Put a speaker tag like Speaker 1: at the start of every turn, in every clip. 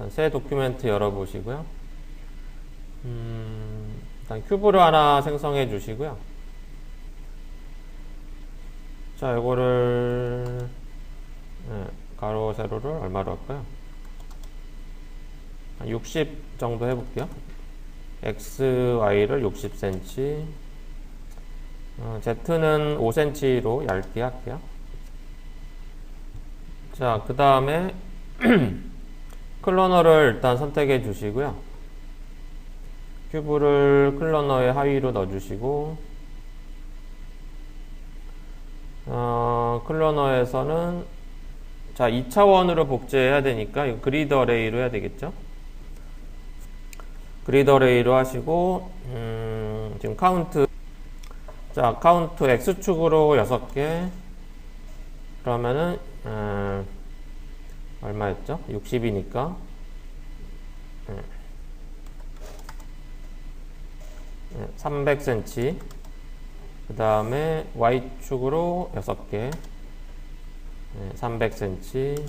Speaker 1: 일단 새 도큐멘트 열어보시고요. 음, 일단 큐브를 하나 생성해 주시고요. 자, 이거를 네, 가로 세로를 얼마로 할까요? 60 정도 해볼게요. x, y를 60cm, 어, z는 5cm로 얇게 할게요. 자, 그 다음에 클로너를 일단 선택해 주시고요. 큐브를 클로너의 하위로 넣어주시고 어, 클로너에서는 자 2차원으로 복제해야 되니까 이거 그리드 어레이로 해야 되겠죠? 그리드 어레이로 하시고 음, 지금 카운트 자 카운트 x축으로 6개 그러면은 음, 얼마였죠? 60이니까? 음, 300cm 그 다음에 Y축으로 6개. 300cm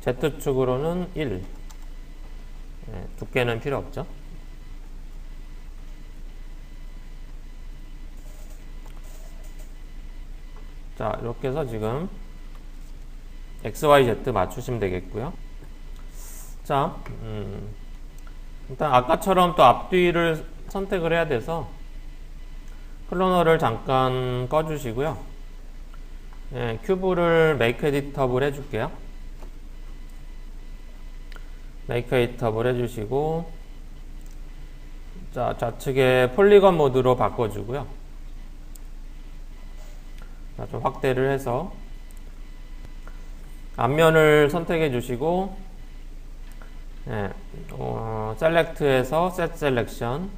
Speaker 1: Z축으로는 1 두께는 필요 없죠? 자 이렇게 해서 지금 XYZ 맞추시면 되겠고요 자 음, 일단 아까처럼 또 앞뒤를 선택을 해야 돼서 클로너를 잠깐 꺼주시고요. 예, 큐브를 메이크 에디터블 해줄게요. 메이크 에디터블 해주시고 자 좌측에 폴리건 모드로 바꿔주고요. 자, 좀 확대를 해서 앞면을 선택해 주시고 예, 어, 셀렉트에서 셋 셀렉션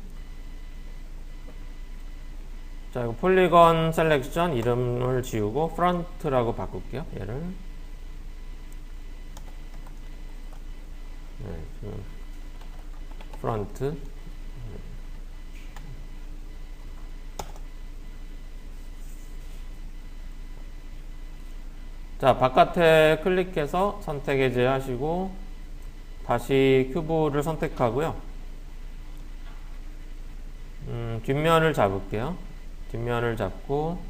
Speaker 1: 자, 이거 폴리건 셀렉션 이름을 지우고 프런트라고 바꿀게요. 얘를. 네, 프런트. 자, 바깥에 클릭해서 선택 해제 하시고 다시 큐브를 선택하고요. 음, 뒷면을 잡을게요. 뒷면을 잡고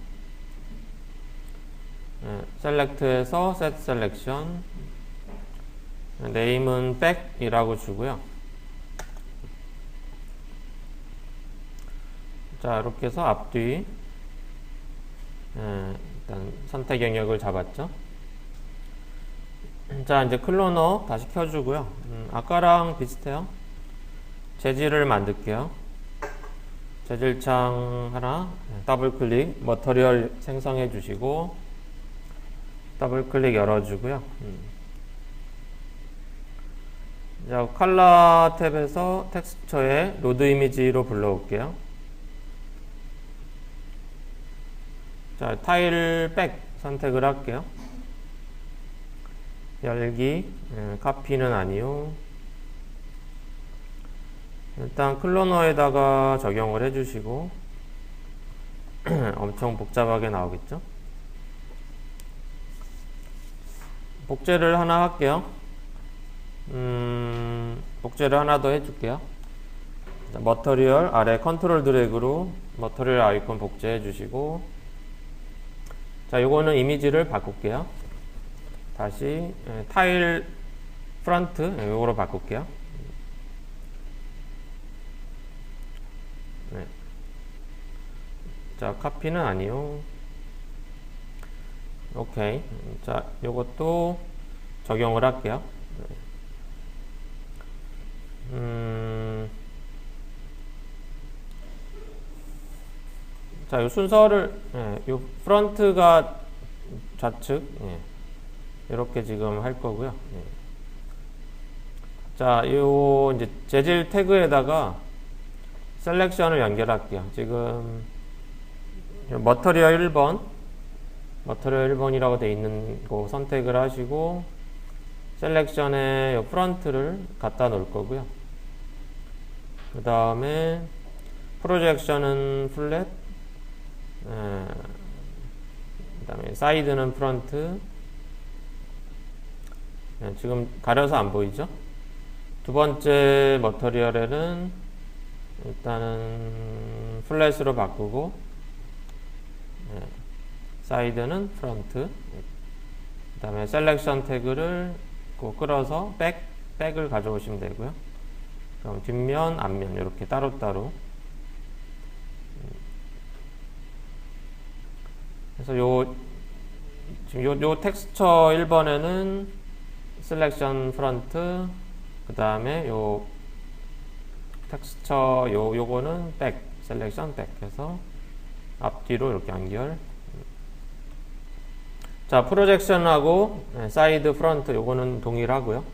Speaker 1: 네, 셀렉트에서 set selection 네임은 back이라고 주고요. 자 이렇게 해서 앞뒤 네, 일단 선택 영역을 잡았죠. 자 이제 클로너 다시 켜주고요. 음, 아까랑 비슷해요. 재질을 만들게요. 재질창 하나 더블 클릭 머터리얼 생성해 주시고 더블 클릭 열어 주고요. 음. 자, 컬러 탭에서 텍스처에 로드 이미지로 불러올게요. 자, 타일 백 선택을 할게요. 열기, 예, 카피는 아니요. 일단 클로너에다가 적용을 해주시고 엄청 복잡하게 나오겠죠? 복제를 하나 할게요. 음, 복제를 하나 더 해줄게요. 머터리얼 아래 컨트롤 드래그로 머터리얼 아이콘 복제해 주시고 자 요거는 이미지를 바꿀게요. 다시 예, 타일 프런트 예, 요거로 바꿀게요. 네. 자, 카피는 아니요. 오케이. 자, 요것도 적용을 할게요. 음, 자, 요 순서를, 예, 요 프런트가 좌측, 예, 이렇게 지금 할 거고요. 예. 자, 요 이제 재질 태그에다가 셀렉션을 연결할게요. 지금 머터리얼 1번 머터리얼 1번이라고 되어 있는 거 선택을 하시고 셀렉션에 프런트를 갖다 놓을 거고요. 그 다음에 프로젝션은 플랫 그 다음에 사이드는 프런트 네, 지금 가려서 안 보이죠? 두 번째 머터리얼에는 일단은 플랫으로 바꾸고 네, 사이드는 프런트 그 다음에 셀렉션 태그를 꼭 끌어서 백, 백을 가져오시면 되고요 그럼 뒷면, 앞면 이렇게 따로따로 그래서 요 지금 요, 요 텍스처 1번에는 셀렉션 프런트 그 다음에 요 텍스처 요 요거는 백 셀렉션 백 해서 앞뒤로 이렇게 연결. 자 프로젝션하고 네, 사이드 프런트 요거는 동일하고요.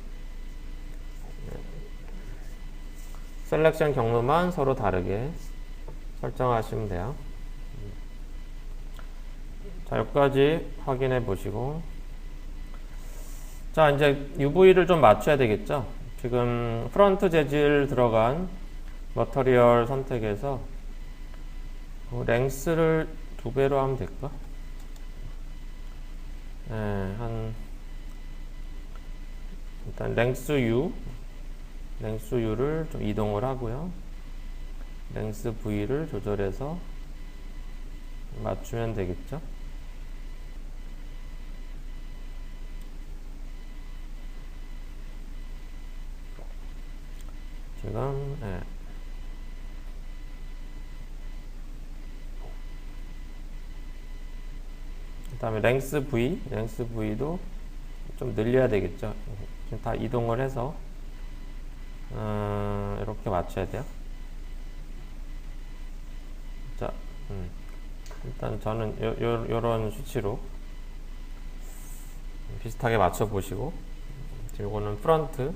Speaker 1: 셀렉션 경로만 서로 다르게 설정하시면 돼요. 자, 여기까지 확인해 보시고. 자, 이제 UV를 좀 맞춰야 되겠죠? 지금 프런트 재질 들어간 머터리얼 선택해서 어, 랭스를 두 배로 하면 될까? 네, 한 일단 랭스 U 랭스 U를 좀 이동을 하고요. 랭스 V를 조절해서 맞추면 되겠죠? 지금 예. 그다음에 랭스 V, 랭스 V도 좀 늘려야 되겠죠. 지금 다 이동을 해서 어, 이렇게 맞춰야 돼요. 자, 음. 일단 저는 요, 요, 요런 수치로 비슷하게 맞춰 보시고 이거는 프런트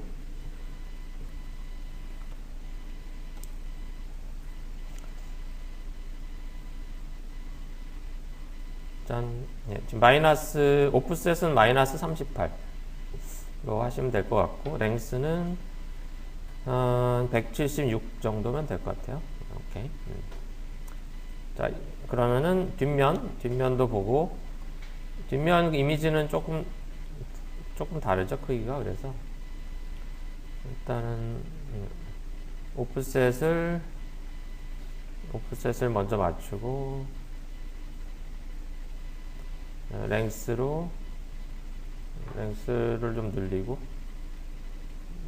Speaker 1: 짠. 예, 지금 마이너스, 오프셋은 마이너스 38로 하시면 될 것 같고, 랭스는 어, 176 정도면 될 것 같아요. 오케이. 음. 자, 그러면은 뒷면, 뒷면도 보고, 뒷면 이미지는 조금, 조금 다르죠, 크기가. 그래서, 일단은, 음, 오프셋을, 오프셋을 먼저 맞추고, 어, 랭스로 랭스를 좀 늘리고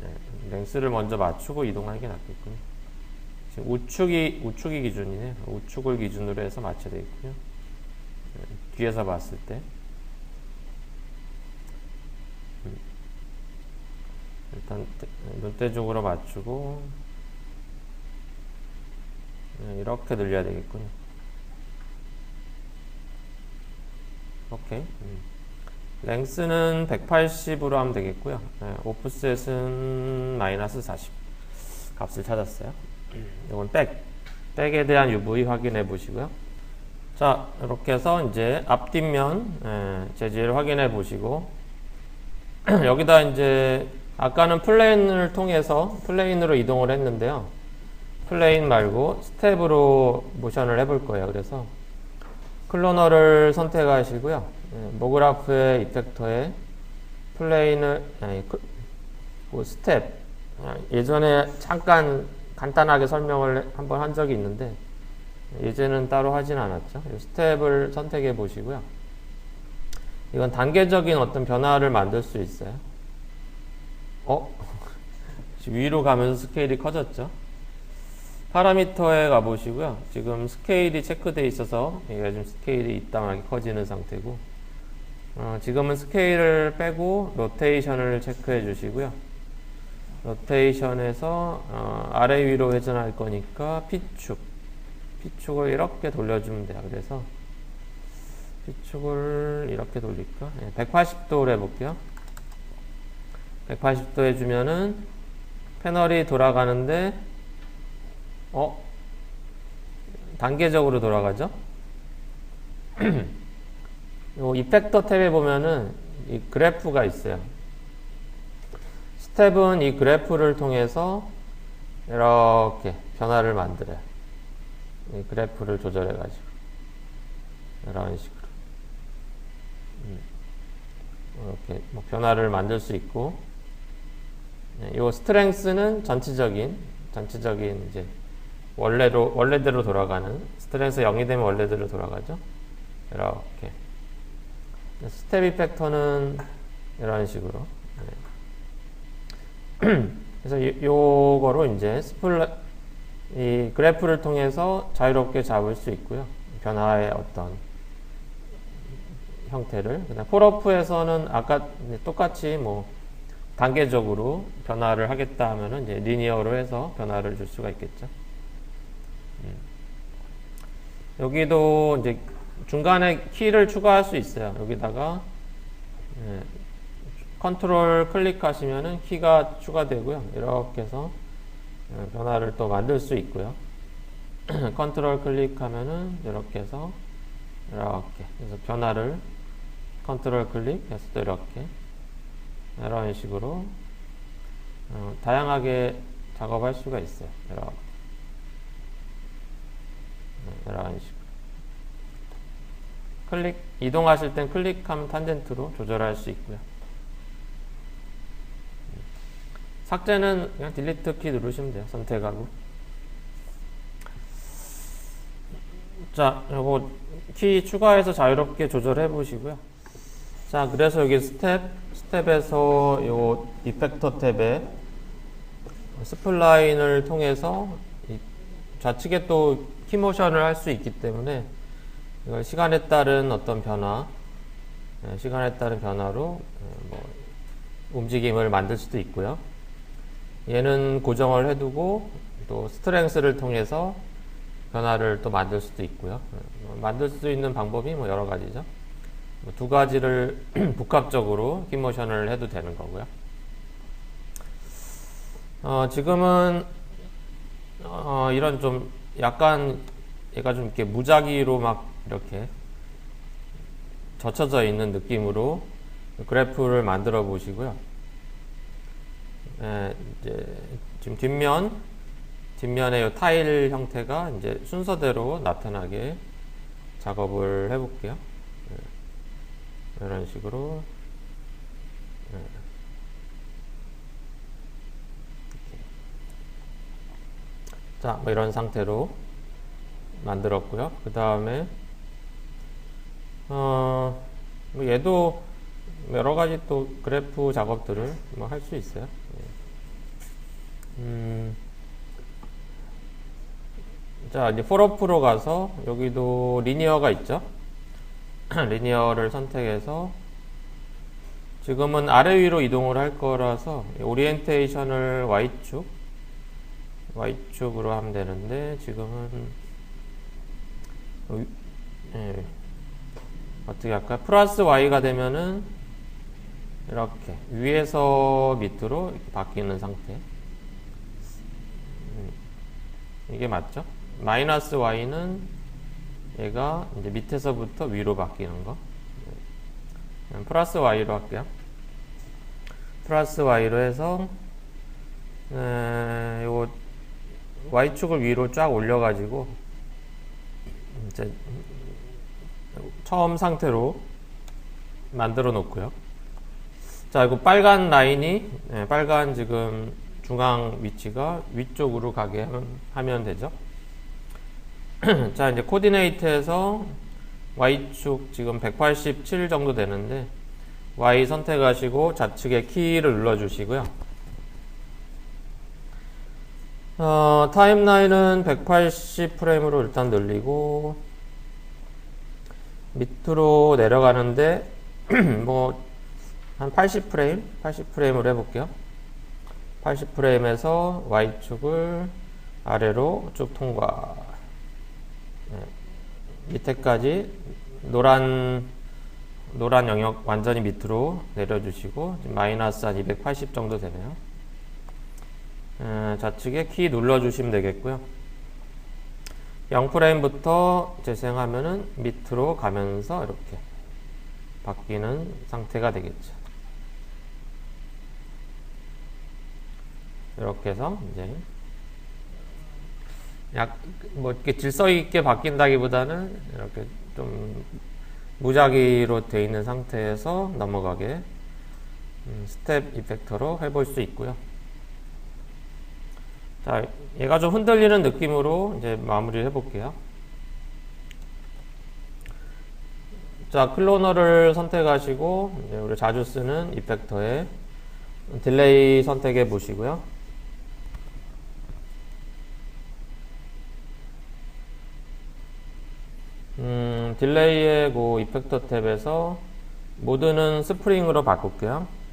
Speaker 1: 네, 랭스를 먼저 맞추고 이동하는 게 낫겠군요. 지금 우측이 우측이 기준이네. 우측을 기준으로 해서 맞춰야 되겠군요. 네, 뒤에서 봤을 때 음. 일단 눈대중으로 맞추고 네, 이렇게 늘려야 되겠군요. 오케이. 음. 랭스는 180으로 하면 되겠고요. 네, 오프셋은 마이너스 40 값을 찾았어요. 이건 백. 백에 대한 UV 확인해 보시고요. 자, 이렇게 해서 이제 앞뒷면 예, 재질 확인해 보시고 여기다 이제 아까는 플레인을 통해서 플레인으로 이동을 했는데요. 플레인 말고 스텝으로 모션을 해볼 거예요. 그래서 클로너를 선택하시고요. 예, 모그라프의 이펙터에 플레인을 아니, 그, 그 스텝 아, 예전에 잠깐 간단하게 설명을 한번 한 적이 있는데 예제는 따로 하진 않았죠. 스텝을 선택해 보시고요. 이건 단계적인 어떤 변화를 만들 수 있어요. 어? 위로 가면서 스케일이 커졌죠. 파라미터에 가보시고요. 지금 스케일이 체크되어 있어서 얘가 좀 스케일이 이따하게 커지는 상태고 어, 지금은 스케일을 빼고 로테이션을 체크해 주시고요. 로테이션에서 어, 아래 위로 회전할 거니까 P축 P축을 이렇게 돌려주면 돼요. 그래서 P축을 이렇게 돌릴까? 네, 180도로 해볼게요. 180도 해주면은 패널이 돌아가는데 어? 단계적으로 돌아가죠? 요 이펙터 탭에 보면은 이 그래프가 있어요. 스텝은 이 그래프를 통해서 이렇게 변화를 만들어요. 이 그래프를 조절해가지고. 이런 식으로. 음. 이렇게 뭐 변화를 만들 수 있고 네, 이 스트렝스는 전체적인 전체적인 이제 원래로 원래대로 돌아가는 스트렝스 0이 되면 원래대로 돌아가죠. 이렇게 스텝 이펙터는 이런 식으로 네. 그래서 이- 요거로 이제 스플 이 그래프를 통해서 자유롭게 잡을 수 있고요. 변화의 어떤 형태를. 그다음 폴어프에서는 아까 똑같이 뭐 단계적으로 변화를 하겠다 하면은 이제 리니어로 해서 변화를 줄 수가 있겠죠. 음. 여기도 이제 중간에 키를 추가할 수 있어요. 여기다가 예, 컨트롤 클릭하시면은 키가 추가되고요. 이렇게 해서 예, 변화를 또 만들 수 있고요. 컨트롤 클릭하면은 이렇게 해서 이렇게 그래서 변화를 컨트롤 클릭해서 또 이렇게 이런 식으로 어, 다양하게 작업할 수가 있어요. 이렇게 네, 이런 식으로 클릭 이동하실 땐 클릭하면 탄젠트로 조절할 수 있고요. 삭제는 그냥 딜리트 키 누르시면 돼요. 선택하고. 자, 요거 키 추가해서 자유롭게 조절해 보시고요. 자, 그래서 여기 스텝, 스텝에서 요 이펙터 탭에 스플라인을 통해서 이 좌측에 또 키모션을 할 수 있기 때문에 이걸 시간에 따른 어떤 변화, 예, 시간에 따른 변화로 예, 뭐 움직임을 만들 수도 있고요. 얘는 고정을 해두고 또 스트렝스를 통해서 변화를 또 만들 수도 있고요. 어, 만들 수 있는 방법이 뭐 여러 가지죠. 뭐두 가지를 복합적으로 키모션을 해도 되는 거고요. 어, 지금은 어, 이런 좀 약간 얘가 좀 이렇게 무작위로 막 이렇게 젖혀져 있는 느낌으로 그래프를 만들어 보시고요. 예, 이제 지금 뒷면 뒷면의 이 타일 형태가 이제 순서대로 나타나게 작업을 해볼게요. 예, 이런 식으로 예. 이렇게. 자, 뭐 이런 상태로 만들었고요. 그 다음에 어, 뭐 얘도 여러 가지 또 그래프 작업들을 뭐 할 수 있어요. 예. 음, 자, 이제 폴업으로 가서 여기도 리니어가 있죠. 리니어를 선택해서 지금은 아래 위로 이동을 할 거라서 오리엔테이션을 Y축 Y축으로 하면 되는데 지금은 어, 예. 어떻게 할까? 플러스 Y가 되면은 이렇게 위에서 밑으로 이렇게 바뀌는 상태. 음, 이게 맞죠? 마이너스 Y는 얘가 이제 밑에서부터 위로 바뀌는 거. 음, 플러스 Y로 할게요. 플러스 Y로 해서 에, 요 Y축을 위로 쫙 올려가지고 이제 처음 상태로 만들어 놓고요. 자, 이거 빨간 라인이 네, 빨간 지금 중앙 위치가 위쪽으로 가게 하면, 하면 되죠. 자, 이제 코디네이트에서 Y축 지금 187 정도 되는데 Y 선택하시고 좌측에 키를 눌러 주시고요. 어, 타임라인은 180 프레임으로 일단 늘리고 밑으로 내려가는데 뭐 한 80 프레임, 80 프레임으로 해볼게요. 80 프레임에서 Y축을 아래로 쭉 통과. 네. 밑에까지 노란 노란 영역 완전히 밑으로 내려주시고 마이너스 한 280 정도 되네요. 에, 좌측에 키 눌러주시면 되겠고요. 0프레임부터 재생하면은 밑으로 가면서 이렇게 바뀌는 상태가 되겠죠. 이렇게 해서 이제 약 뭐 이렇게 질서 있게 바뀐다기보다는 이렇게 좀 무작위로 되어 있는 상태에서 넘어가게 음, 스텝 이펙터로 해볼 수 있고요. 자, 얘가 좀 흔들리는 느낌으로 이제 마무리를 해볼게요. 자, 클로너를 선택하시고 이제 우리 자주 쓰는 이펙터에 딜레이 선택해 보시고요. 음, 딜레이의 그 이펙터 탭에서 모드는 스프링으로 바꿀게요.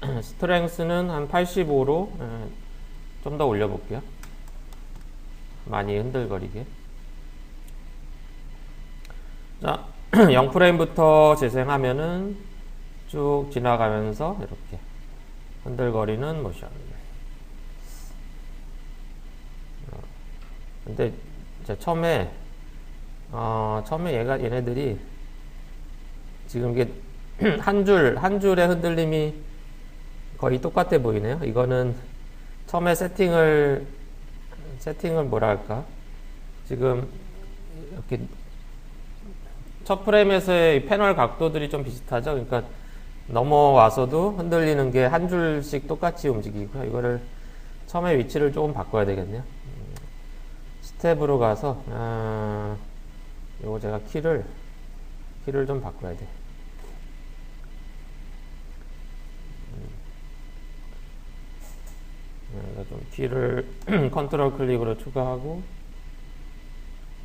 Speaker 1: 스트렝스는 한 85로 좀 더 올려볼게요. 많이 흔들거리게. 자, 0프레임부터 재생하면은 쭉 지나가면서 이렇게 흔들거리는 모션. 어, 근데 이제 처음에 어, 처음에 얘가 얘네들이 지금 이게 한 줄, 한 줄의 흔들림이 거의 똑같아 보이네요. 이거는 처음에 세팅을, 세팅을 뭐라 할까? 지금 이렇게 첫 프레임에서의 패널 각도들이 좀 비슷하죠. 그러니까 넘어와서도 흔들리는 게 한 줄씩 똑같이 움직이고요. 이거를 처음에 위치를 조금 바꿔야 되겠네요. 음, 스텝으로 가서, 아, 요거 제가 키를 키를 좀 바꿔야 돼. 좀 키를 컨트롤 클릭으로 추가하고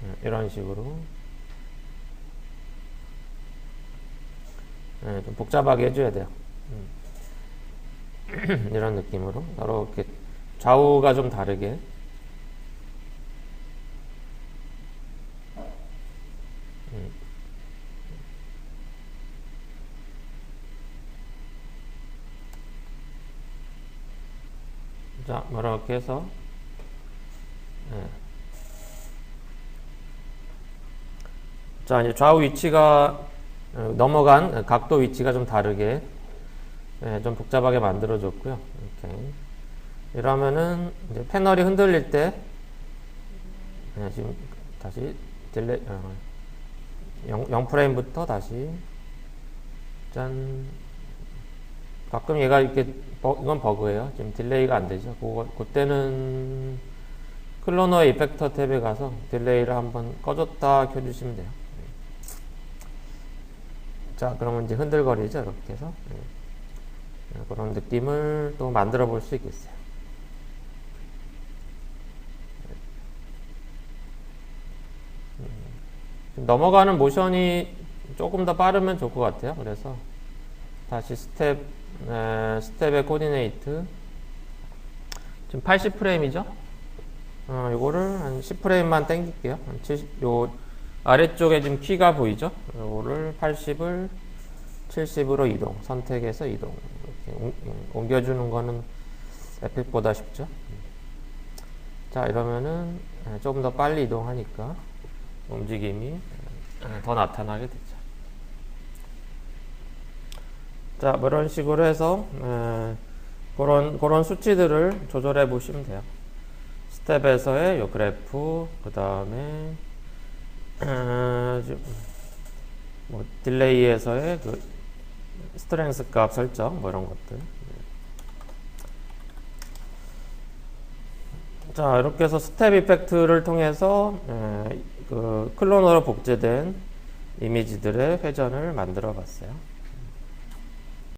Speaker 1: 음, 이런 식으로 네, 좀 복잡하게 해줘야 돼요. 음. 이런 느낌으로 이렇게 좌우가 좀 다르게 자, 이렇게 해서 네. 자, 이제 좌우 위치가 어, 넘어간 각도 위치가 좀 다르게 네, 좀 복잡하게 만들어줬고요. 이렇게 이러면은 이제 패널이 흔들릴 때 네, 지금 다시 딜레 어, 0, 0프레임부터 다시 짠 가끔 얘가 이렇게 버, 이건 버그예요. 지금 딜레이가 안 되죠. 그거 그때는 클로너 이펙터 탭에 가서 딜레이를 한번 꺼줬다 켜주시면 돼요. 자, 그러면 이제 흔들거리죠. 이렇게 해서 네. 그런 느낌을 또 만들어 볼 수 있겠어요. 음. 넘어가는 모션이 조금 더 빠르면 좋을 것 같아요. 그래서 다시 스텝 에, 스텝의 코디네이트. 지금 80프레임이죠? 어, 요거를 한 10프레임만 땡길게요. 한 70, 요 아래쪽에 지금 키가 보이죠? 요거를 80을 70으로 이동 선택해서 이동. 이렇게 옮겨주는 거는 에픽보다 쉽죠? 자 이러면은 조금 더 빨리 이동하니까 움직임이 더 나타나게 되죠 자, 뭐 이런 식으로 해서 에, 그런 그런 수치들을 조절해 보시면 돼요. 스텝에서의 요 그래프, 그 다음에 뭐 딜레이에서의 그 스트렝스 값 설정, 뭐 이런 것들. 자, 이렇게 해서 스텝 이펙트를 통해서 에, 그 클로너로 복제된 이미지들의 회전을 만들어 봤어요.